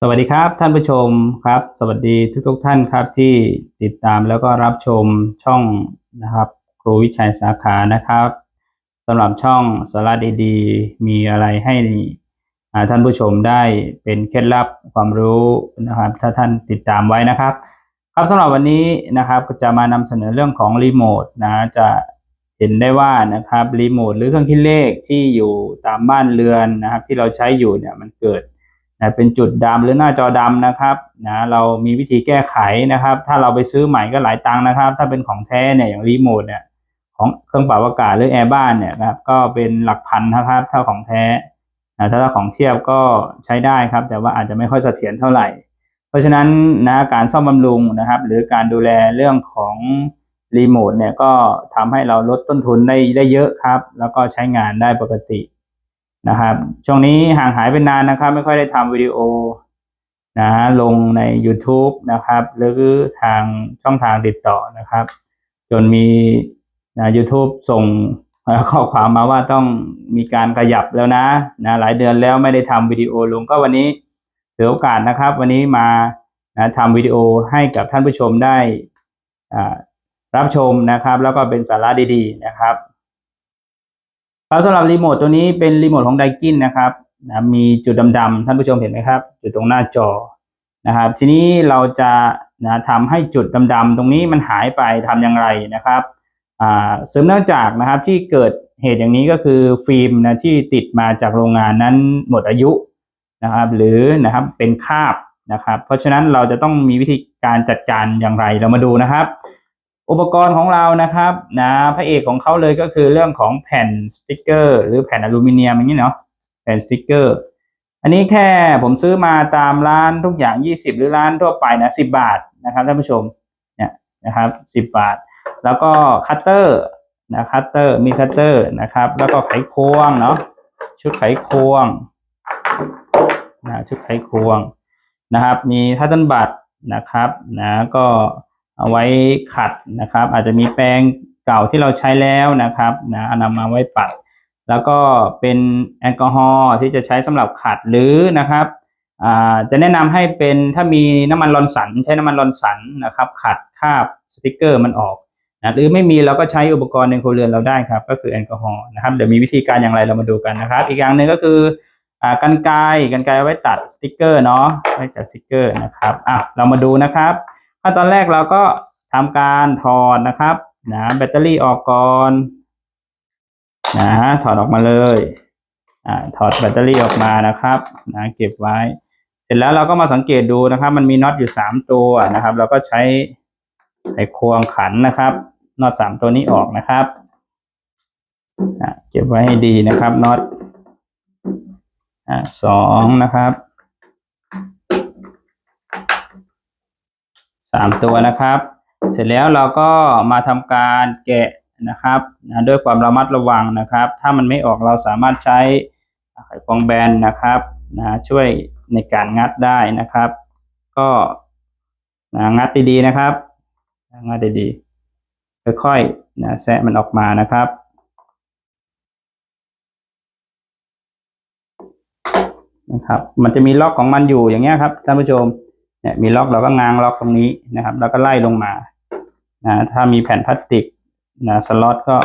สวัสดีครับท่านผู้ชมครับ สวัสดีทุกทุกท่านครับที่ติดตามแล้วก็รับชมช่องนะครับครูวิชัยสาขานะครับสำหรับช่องสาระดีๆ มีอะไรให้ท่านผู้ชมได้เป็นเคล็ดลับความรู้นะครับ ถ้าท่านติดตามไว้นะครับ ครับสำหรับวันนี้นะครับก็จะมานำเสนอเรื่องของรีโมทนะจะเห็นได้ว่านะครับรีโมทหรือเครื่องคิดเลขที่อยู่ตามบ้านเรือนนะครับ ที่เราใช้อยู่เนี่ยมันเกิด นะเป็นจุดดำหรือหน้าจอดำนะครับนะเรามีวิธีแก้ไขนะครับ ถ้าเราไปซื้อใหม่ก็หลายตังค์นะครับ ถ้าเป็นของแท้เนี่ยอย่างรีโมทเนี่ยของเครื่องปรับอากาศหรือแอร์บ้านเนี่ยนะครับก็เป็นหลักพันนะครับถ้าของแท้นะถ้าของเทียบก็ใช้ได้ครับ แต่ว่าอาจจะไม่ค่อยเสถียรเท่าไหร่ เพราะฉะนั้นนะการซ่อมบำรุงนะครับ หรือการดูแลเรื่องของรีโมทเนี่ยก็ทำให้เราลดต้นทุนได้ได้เยอะครับ แล้วก็ใช้งานได้ปกติ นะครับ ช่วงนี้ห่างหายไปนานนะครับ ไม่ค่อยได้ทำวิดีโอนะลงใน YouTube นะครับ หรือทางช่องทางติดต่อนะครับ จนมีนะ YouTube ส่งข้อความมาว่าต้องมีการขยับแล้วนะนะ หลายเดือนแล้วไม่ได้ทำวิดีโอลงก็วันนี้ถือโอกาสนะครับ วันนี้มานะทำวิดีโอให้กับท่านผู้ชมได้รับชมนะครับ แล้วก็เป็นสาระดีๆนะครับ ครับสำหรับรีโมทตัวนี้เป็นรีโมทของไดกินนะครับนะมีจุดดำๆท่านผู้ชมเห็นไหมครับอยู่ตรงหน้าจอนะครับ ทีนี้เราจะนะทำให้จุดดำๆตรงนี้มันหายไปทำอย่างไรนะครับอ่าเสริมเนื่องจากนะครับที่เกิดเหตุอย่างนี้ก็คือฟิล์มนะที่ติดมาจากโรงงานนั้นหมดอายุนะครับหรือนะครับเป็นคาบนะครับ เพราะฉะนั้นเราจะต้องมีวิธีการจัดการอย่างไรเรามาดูนะครับ อุปกรณ์ของเรานะครับนะพระเอกของเขาเลยก็คือเรื่องของแผ่นสติกเกอร์ หรือแผ่นอลูมิเนียมอย่างนี้เนาะแผ่นสติกเกอร์ อันนี้แค่ผมซื้อมาตามร้านทุกอย่าง 20 หรือร้านทั่วไปนะ10 บาทนะครับท่านผู้ชมเนี่ยนะครับ 10 บาท แล้วก็คัตเตอร์นะคัตเตอร์มีคัตเตอร์นะครับ แล้วก็ไขควงเนาะชุดไขควงนะชุดไขควงนะครับ มีทัตเทิลบัตนะครับนะก็ เอาไว้ขัดนะครับ อาจจะมีแปรงเก่าที่เราใช้แล้วนะครับนะนำมาไว้ปัด แล้วก็เป็นแอลกอฮอล์ที่จะใช้สำหรับขัดหรือนะครับอ่าจะแนะนำให้เป็นถ้ามีน้ำมันลอนสัน ใช้น้ำมันลอนสันนะครับ ขัดคาบสติกเกอร์มันออกนะหรือไม่มีเราก็ใช้อุปกรณ์ในครัวเรือนเราได้ครับ ก็คือแอลกอฮอล์นะครับเดี๋ยวมีวิธีการอย่างไรเรามาดูกันนะครับ อีกอย่างหนึ่งก็คืออ่ากันไกรกันไกรเอาไว้ตัดสติกเกอร์เนาะไว้ตัดสติกเกอร์นะครับอะเรามาดูนะครับ ขั้นตอนแรกเราก็ทำการถอดนะครับนะแบตเตอรี่ออกก่อนนะถอดออกมาเลยอ่าถอดแบตเตอรี่ออกมานะครับนะเก็บไว้ เสร็จแล้วเราก็มาสังเกตดูนะครับ มันมีน็อตอยู่สามตัวนะครับ เราก็ใช้ไขควงขันนะครับน็อตสามตัวนี้ออกนะครับเก็บไว้ให้ดีนะครับน็อตอ่าสองนะครับ สามตัวนะครับ เสร็จแล้วเราก็มาทำการแกะนะครับนะด้วยความระมัดระวังนะครับ ถ้ามันไม่ออกเราสามารถใช้ไขควงแบนนะครับนะช่วยในการงัดได้นะครับ ก็นะงัดดีๆนะครับ งัดดีๆค่อยๆนะแซะมันออกมานะครับนะครับ มันจะมีล็อกของมันอยู่อย่างเงี้ยครับท่านผู้ชม เนี่ยมีล็อกเราก็ง้างล็อกตรงนี้นะครับ แล้วก็ไล่ลงมานะถ้ามีแผ่นพลาสติกนะสล็อตก็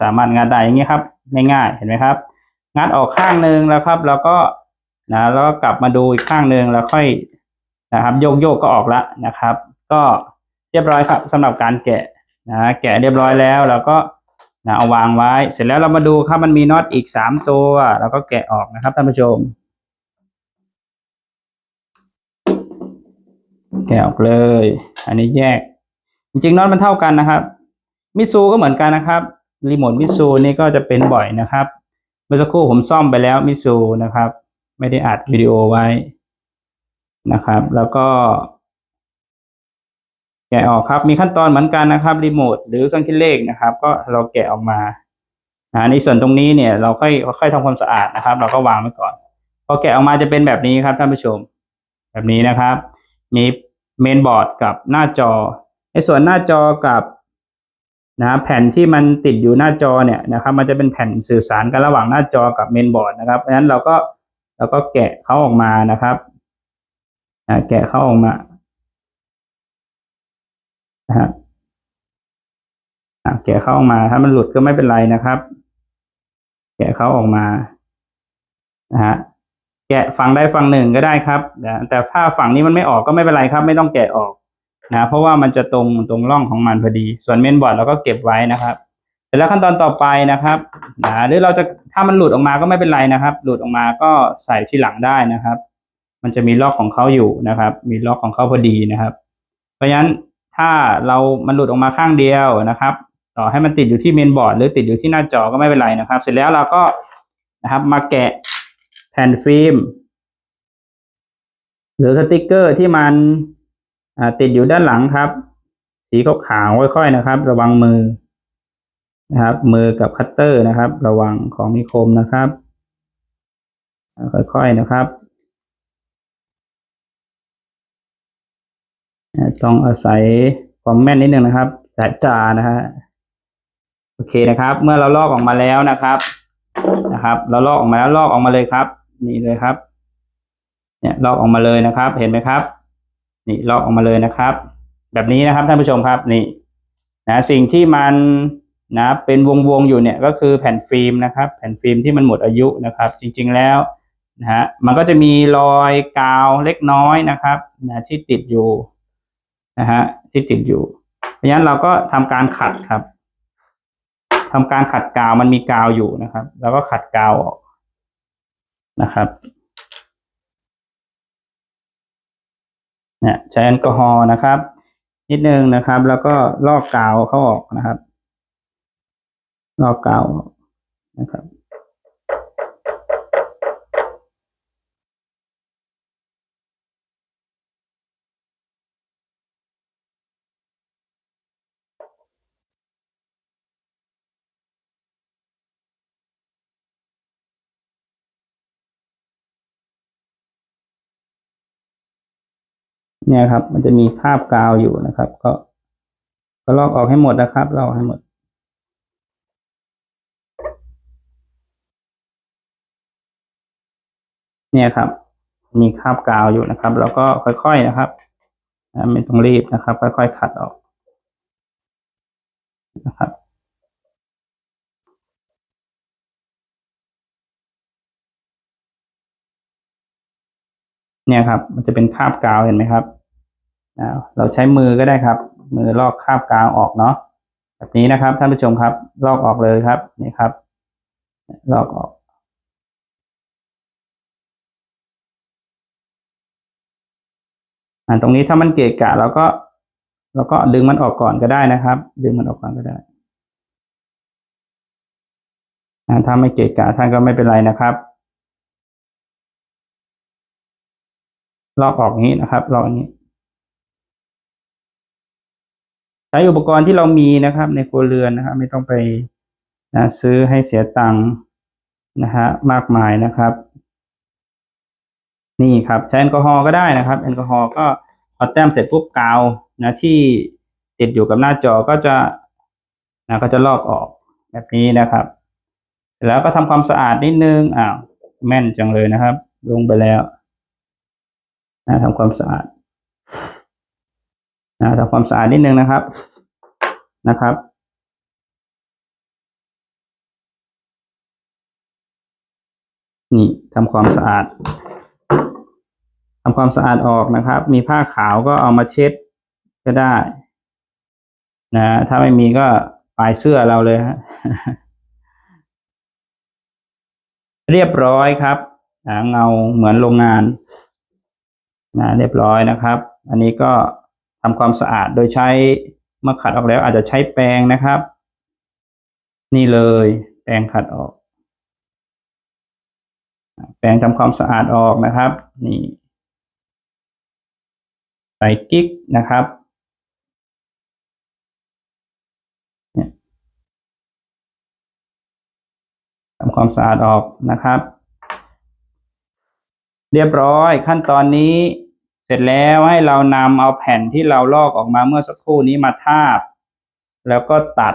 สามารถงัดได้อย่างนี้ครับ ง่ายๆเห็นไหมครับ งัดออกข้างหนึ่งแล้วครับ แล้วก็นะแล้วก็กลับมาดูอีกข้างหนึ่งแล้วค่อยนะครับ โยกโยกก็ออกละนะครับ ก็เรียบร้อยครับสำหรับการแกะนะแกะเรียบร้อยแล้วเราก็นะเอาวางไว้ เสร็จแล้วเรามาดูครับมันมีน็อตอีกสามตัวเราก็แกะออกนะครับท่านผู้ชม แกะออกเลย อันนี้แยก จริงๆน็อตมันเท่ากันนะครับมิซูก็เหมือนกันนะครับรีโมทมิซูนี่ก็จะเป็นบ่อยนะครับ เมื่อสักครู่ผมซ่อมไปแล้วมิซูนะครับ ไม่ได้อัดวิดีโอไว้นะครับ แล้วก็แกะออกครับมีขั้นตอนเหมือนกันนะครับรีโมทหรือเครื่องคิดเลขนะครับ ก็เราแกะออกมาอ่าในส่วนตรงนี้เนี่ยเราค่อยค่อยทำความสะอาดนะครับ เราก็วางไว้ก่อนพอแกะออกมาจะเป็นแบบนี้ครับท่านผู้ชม แบบนี้นะครับ มี เมนบอร์ดกับหน้าจอในส่วนหน้าจอกับนะแผ่นที่มันติดอยู่หน้าจอเนี่ยนะครับ มันจะเป็นแผ่นสื่อสารกันระหว่างหน้าจอกับเมนบอร์ดนะครับเพราะฉะนั้นเราก็เราก็แกะเขาออกมานะครับแกะเข้าออกมานะฮะแกะเข้าออกมาถ้ามันหลุดก็ไม่เป็นไรนะครับ แกะเข้าออกมานะฮะ แกะฝั่งใดฝั่งหนึ่งก็ได้ครับนะแต่ถ้าฝั่งนี้มันไม่ออกก็ไม่เป็นไรครับ ไม่ต้องแกะออกนะเพราะว่ามันจะตรงตรงร่องของมันพอดี ส่วนเมนบอร์ดเราก็เก็บไว้นะครับเสร็จแล้วขั้นตอนต่อไปนะครับนะหรือเราจะถ้ามันหลุดออกมาก็ไม่เป็นไรนะครับ หลุดออกมาก็ใส่ที่หลังได้นะครับ มันจะมีล็อกของเขาอยู่นะครับ มีล็อกของเขาพอดีนะครับ เพราะฉะนั้นถ้าเรามันหลุดออกมาข้างเดียวนะครับ ต่อให้มันติดอยู่ที่เมนบอร์ดหรือติดอยู่ที่หน้าจอก็ไม่เป็นไรนะครับ เสร็จแล้วเราก็นะครับมาแกะ ผ่นฟิล์มหรือสติกเกอร์ที่มันติดอยู่ด้านหลังครับ สีขาวๆค่อยๆนะครับ ระวังมือนะครับ มือกับคัตเตอร์นะครับ ระวังของมีคมนะครับ ค่อยๆนะครับ ต้องอาศัยความแม่นนิดนึงนะครับสายตานะฮะโอเคนะครับ เมื่อเราลอกออกมาแล้วนะครับนะครับ เราลอกออกมาแล้วลอกออกมาเลยครับ นี่เลยครับ เนี่ยลอกออกมาเลยนะครับ เห็นไหมครับ นี่ลอกออกมาเลยนะครับ แบบนี้นะครับท่านผู้ชมครับนี่นะสิ่งที่มันนะเป็นวงวงๆอยู่เนี่ยก็คือแผ่นฟิล์มนะครับ แผ่นฟิล์มที่มันหมดอายุนะครับ จริง ๆแล้วนะฮะมันก็จะมีรอยกาวเล็กน้อยนะครับนะที่ติดอยู่นะฮะที่ติดอยู่ เพราะฉะนั้นเราก็ทำการขัดครับทำการขัดกาวมันมีกาวอยู่นะครับ แล้วก็ขัดกาวออก นะครับเนี่ยใช้แอลกอฮอล์นะครับ นิดนึงนะครับ แล้วก็ลอกกาวเข้าออกนะครับ ลอกกาวนะครับ เนี่ยครับ มันจะมีคราบกาวอยู่นะครับ ก็ก็ลอกออกให้หมดนะครับลอกให้หมด เนี่ยครับ มีคราบกาวอยู่นะครับ แล้วก็ค่อยๆนะครับไม่ต้องรีบนะครับ ค่อยๆขัดออกนะครับ เนี่ยครับ มันจะเป็นคราบกาวเห็นไหมครับเราใช้มือก็ได้ครับ มือลอกคราบกาวออกเนาะแบบนี้นะครับท่านผู้ชมครับ ลอกออกเลยครับนี่ครับ ลอกออกอ่าตรงนี้ถ้ามันเกะกะเราก็เราก็ดึงมันออกก่อนก็ได้นะครับ ดึงมันออกก่อนก็ได้อ่าถ้าไม่เกะกะท่านก็ไม่เป็นไรนะครับ ลอกออกนี้นะครับลอกอย่างนี้ ใช้อุปกรณ์ที่เรามีนะครับ ในครัวเรือนนะครับ ไม่ต้องไปนะซื้อให้เสียตังค์นะฮะมากมายนะครับ นี่ครับใช้แอลกอฮอล์ก็ได้นะครับแอลกอฮอล์ก็พอาแต้มเสร็จปุ๊บกาวนะที่ติดอยู่กับหน้าจอก็จะนะก็จะลอกออกแบบนี้นะครับ แล้วก็ทำความสะอาดนิดนึงอ้าวแม่นจังเลยนะครับ ลงไปแล้ว นะทำความสะอาดนะทำความสะอาดนิดนึงนะครับนะครับนี่ทำความสะอาดทำความสะอาดออกนะครับ มีผ้าขาวก็เอามาเช็ดก็ได้ นะ ถ้าไม่มีก็ปลายเสื้อเราเลยฮะเรียบร้อยครับเงาเหมือนโรงงาน นะเรียบร้อยนะครับ อันนี้ก็ทำความสะอาดโดยใช้เมื่อขัดออกแล้วอาจจะใช้แปรงนะครับ นี่เลยแปรงขัดออก แปรงทำความสะอาดออกนะครับ นี่ใส่กิ๊กนะครับทำความสะอาดออกนะครับ เรียบร้อยขั้นตอนนี้ สร็จแล้วให้เรานำเอาแผ่นที่เราลอกออกมาเมื่อสักครู่นี้มาทาบ แล้วก็ตัด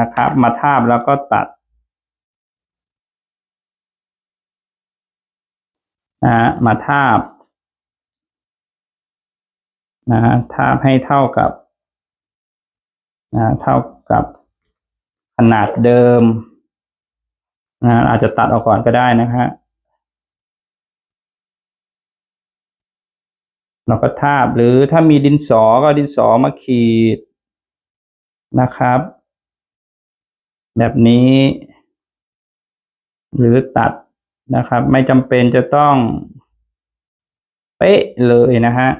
นะครับ มาทาบแล้วก็ตัดนะมาทาบนะฮะทาบให้เท่ากับนะเท่ากับขนาดเดิมนะอาจจะตัดออกก่อนก็ได้นะฮะ เราก็ทาบหรือถ้ามีดินสอก็ดินสอมาขีดนะครับ แบบนี้ หรือตัดนะครับ ไม่จำเป็นจะต้องเป๊ะเลยนะฮะ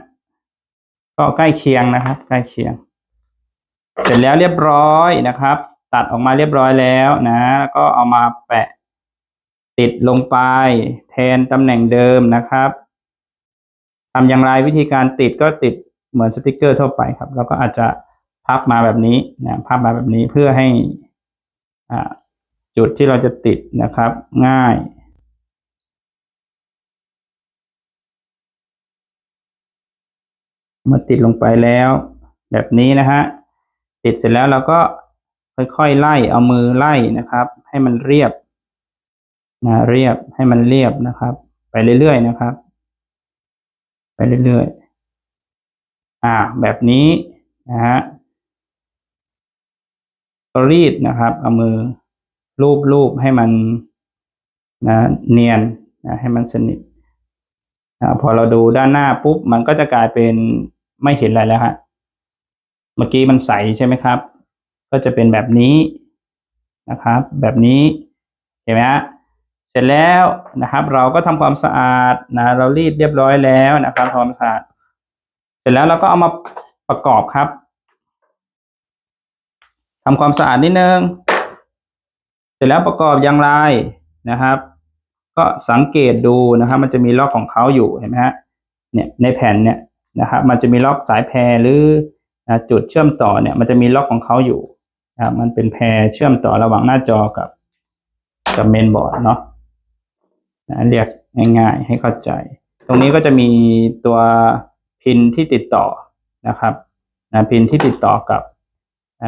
ก็ใกล้เคียงนะครับ ใกล้เคียง เสร็จแล้วเรียบร้อยนะครับ ตัดออกมาเรียบร้อยแล้วนะก็เอามาแปะติดลงไปแทนตำแหน่งเดิมนะครับ ทำอย่างไรวิธีการติดก็ติดเหมือนสติกเกอร์ทั่วไปครับ แล้วก็อาจจะพับมาแบบนี้นะพับมาแบบนี้เพื่อให้อ่าจุดที่เราจะติดนะครับ ง่ายเมื่อติดลงไปแล้ว แบบนี้นะฮะติดเสร็จแล้วเราก็ค่อยๆไล่เอามือไล่นะครับ ให้มันเรียบนะเรียบให้มันเรียบนะครับ ไปเรื่อยๆนะครับ ไปเรื่อยๆ อ่า แบบนี้นะฮะก็รีดนะครับ เอามือลูบลูบให้มันนะเนียนนะให้มันสนิทนะพอเราดูด้านหน้าปุ๊บ มันก็จะกลายเป็นไม่เห็นอะไรแล้วฮะ เมื่อกี้มันใสใช่ไหมครับ ก็จะเป็นแบบนี้นะครับ แบบนี้เห็นไหมฮะ เสร็จแล้วนะครับ เราก็ทำความสะอาดนะเรารีดเรียบร้อยแล้วนะครับทำความสะอาด เสร็จแล้วเราก็เอามาประกอบครับทำความสะอาดนิดนึง เสร็จแล้วประกอบอย่างไรนะครับ ก็สังเกตดูนะครับ มันจะมีล็อกของเขาอยู่เห็นไหมฮะเนี่ยในแผ่นเนี่ยนะครับ มันจะมีล็อกสายแพรหรือจุดเชื่อมต่อเนี่ย มันจะมีล็อกของเขาอยู่นะมันเป็นแพรเชื่อมต่อระหว่างหน้าจอกับกับเมนบอร์ดเนาะ นะเรียกง่ายๆ ให้เข้าใจ ตรงนี้ก็จะมีตัวพินที่ติดต่อนะครับนะพินที่ติดต่อกับ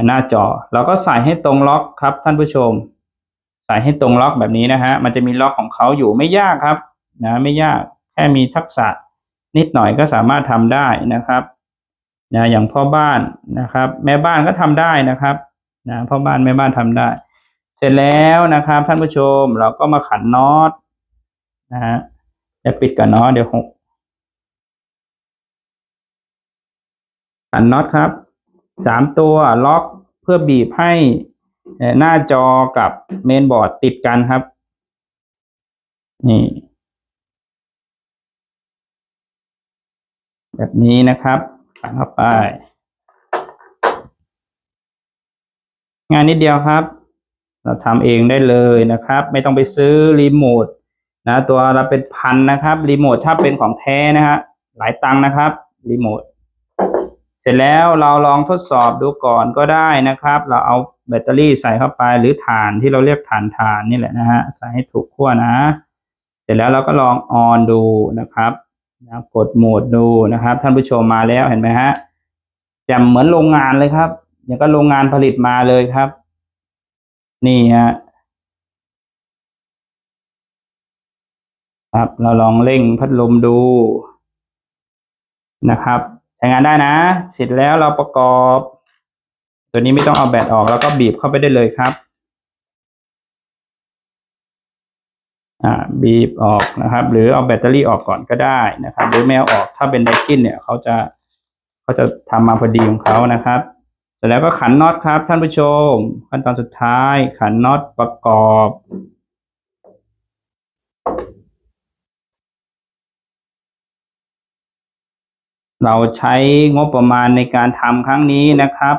หน้าจอ เราก็ใส่ให้ตรงล็อกครับท่านผู้ชม ใส่ให้ตรงล็อกแบบนี้นะฮะมันจะมีล็อกของเขาอยู่ไม่ยากครับนะไม่ยากแค่มีทักษะนิดหน่อยก็สามารถทำได้นะครับนะอย่างพ่อบ้านนะครับ แม่บ้านก็ทำได้นะครับนะพ่อบ้านแม่บ้านทำได้ เสร็จแล้วนะครับท่านผู้ชมเราก็มาขันน็อต นะฮะจะปิดกับน็อตเดี๋ยวหกขันน็อตครับสามตัวล็อกเพื่อบีบให้หน้าจอกับเมนบอร์ดติดกันครับ นี่ แบบนี้นะครับขันเข้าไป งานนิดเดียวครับ เราทำเองได้เลยนะครับ ไม่ต้องไปซื้อรีโมท นะตัวเราเป็นพันนะครับรีโมทถ้าเป็นของแท้นะฮะหลายตังค์นะครับรีโมทเสร็จแล้วเราลองทดสอบดูก่อนก็ได้นะครับ เราเอาแบตเตอรี่ใส่เข้าไปหรือถ่านที่เราเรียกถ่านถ่านนี่แหละนะฮะใส่ให้ถูกขั้วนะ เสร็จแล้วเราก็ลองออนดูนะครับนะกดโหมดดูนะครับ ท่านผู้ชมมาแล้วเห็นไหมฮะจ่มเหมือนโรงงานเลยครับอย่างก็โรงงานผลิตมาเลยครับ นี่ฮะ ครับ เราลองเร่งพัดลมดูนะครับ ใช้งานได้นะ เสร็จแล้วเราประกอบ ตัวนี้ไม่ต้องเอาแบตออกแล้วก็บีบเข้าไปได้เลยครับอ่าบีบออกนะครับ หรือเอาแบตเตอรี่ออกก่อนก็ได้นะครับ หรือไม่เอาออกถ้าเป็นไดกินเนี่ยเขาจะเขาจะทำมาพอดีของเขานะครับ เสร็จแล้วก็ขันน็อตครับท่านผู้ชม ขั้นตอนสุดท้ายขันน็อตประกอบ เราใช้งบประมาณในการทำครั้งนี้นะครับ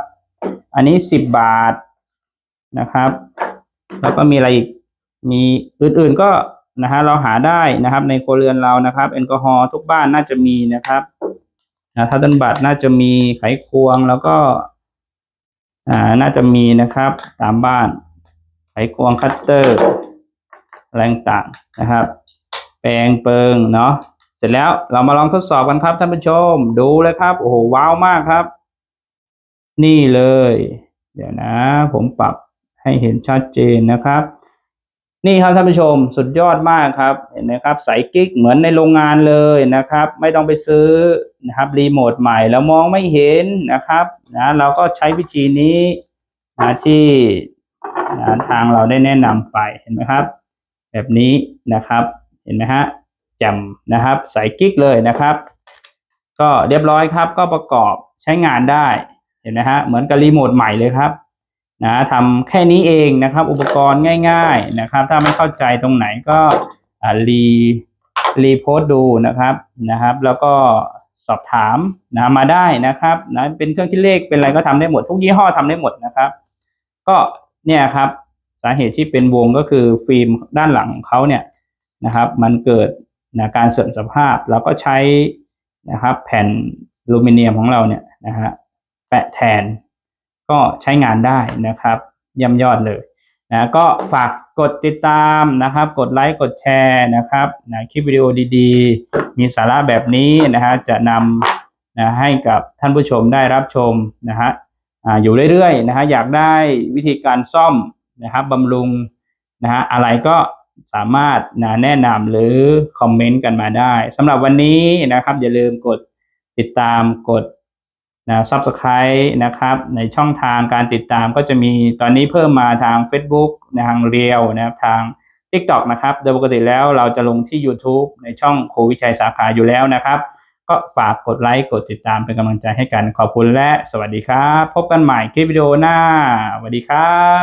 อันนี้สิบบาทนะครับ แล้วก็มีอะไรอีก มีอื่นๆก็นะฮะเราหาได้นะครับ ในครัวเรือนเรานะครับแอลกอฮอล์ทุกบ้านน่าจะมีนะครับนะถ้าต้นบัตรน่าจะมีไขควงแล้วก็อ่าน่าจะมีนะครับ ตามบ้าน ไขควงคัตเตอร์อะไรต่างนะครับ แปรงเปิงเนาะ เสร็จแล้วเรามาลองทดสอบกันครับท่านผู้ชม ดูเลยครับโอ้โหว้าวมากครับ นี่เลย เดี๋ยวนะ ผมปรับให้เห็นชัดเจนนะครับ นี่ครับท่านผู้ชมสุดยอดมากครับเห็นไหมครับใสกิ๊กเหมือนในโรงงานเลยนะครับ ไม่ต้องไปซื้อนะครับรีโมทใหม่แล้วมองไม่เห็นนะครับนะเราก็ใช้วิธีนี้นะที่นะทางเราได้แนะนำไปเห็นไหมครับ แบบนี้นะครับเห็นไหมฮะ แจมนะครับใสกิ๊กเลยนะครับ ก็เรียบร้อยครับ ก็ประกอบใช้งานได้เห็นไหมฮะเหมือนกับรีโมทใหม่เลยครับนะทำแค่นี้เองนะครับ อุปกรณ์ง่าย ๆนะครับ ถ้าไม่เข้าใจตรงไหนก็รีรีโพสดูนะครับนะครับ แล้วก็สอบถามนะมาได้นะครับนะเป็นเครื่องคิดเลขเป็นอะไรก็ทำได้หมดทุกยี่ห้อทำได้หมดนะครับ ก็เนี่ยครับ สาเหตุที่เป็นวงก็คือฟิล์มด้านหลังของเขาเนี่ยนะครับ มันเกิด นะการเสื่อมสภาพเราก็ใช้นะครับแผ่นอลูมิเนียมของเราเนี่ยนะฮะแปะแทนก็ใช้งานได้นะครับเยี่ยมยอดเลยนะก็ฝากกดติดตามนะครับ กดไลค์กดแชร์นะครับนะคลิปวิดีโอดีๆ มีสาระแบบนี้นะฮะจะนำนะให้กับท่านผู้ชมได้รับชมนะฮะออยู่เรื่อยๆนะฮะอยากได้วิธีการซ่อมนะครับบำรุงนะฮะอะไรก็ สามารถนะแนะนำหรือคอมเมนต์กันมาได้สำหรับวันนี้นะครับ อย่าลืมกดติดตามกดนะ subscribe นะครับ ในช่องทางการติดตามก็จะมีตอนนี้เพิ่มมาทาง Facebook นะทางเรียวนะครับทาง TikTok นะครับ โดยปกติแล้วเราจะลงที่ YouTube ในช่องโควิชัยสาขาอยู่แล้วนะครับ ก็ฝากกดไลค์กดติดตามเป็นกำลังใจให้กันขอบคุณและสวัสดีครับ พบกันใหม่คลิปวิดีโอหน้าสวัสดีครับ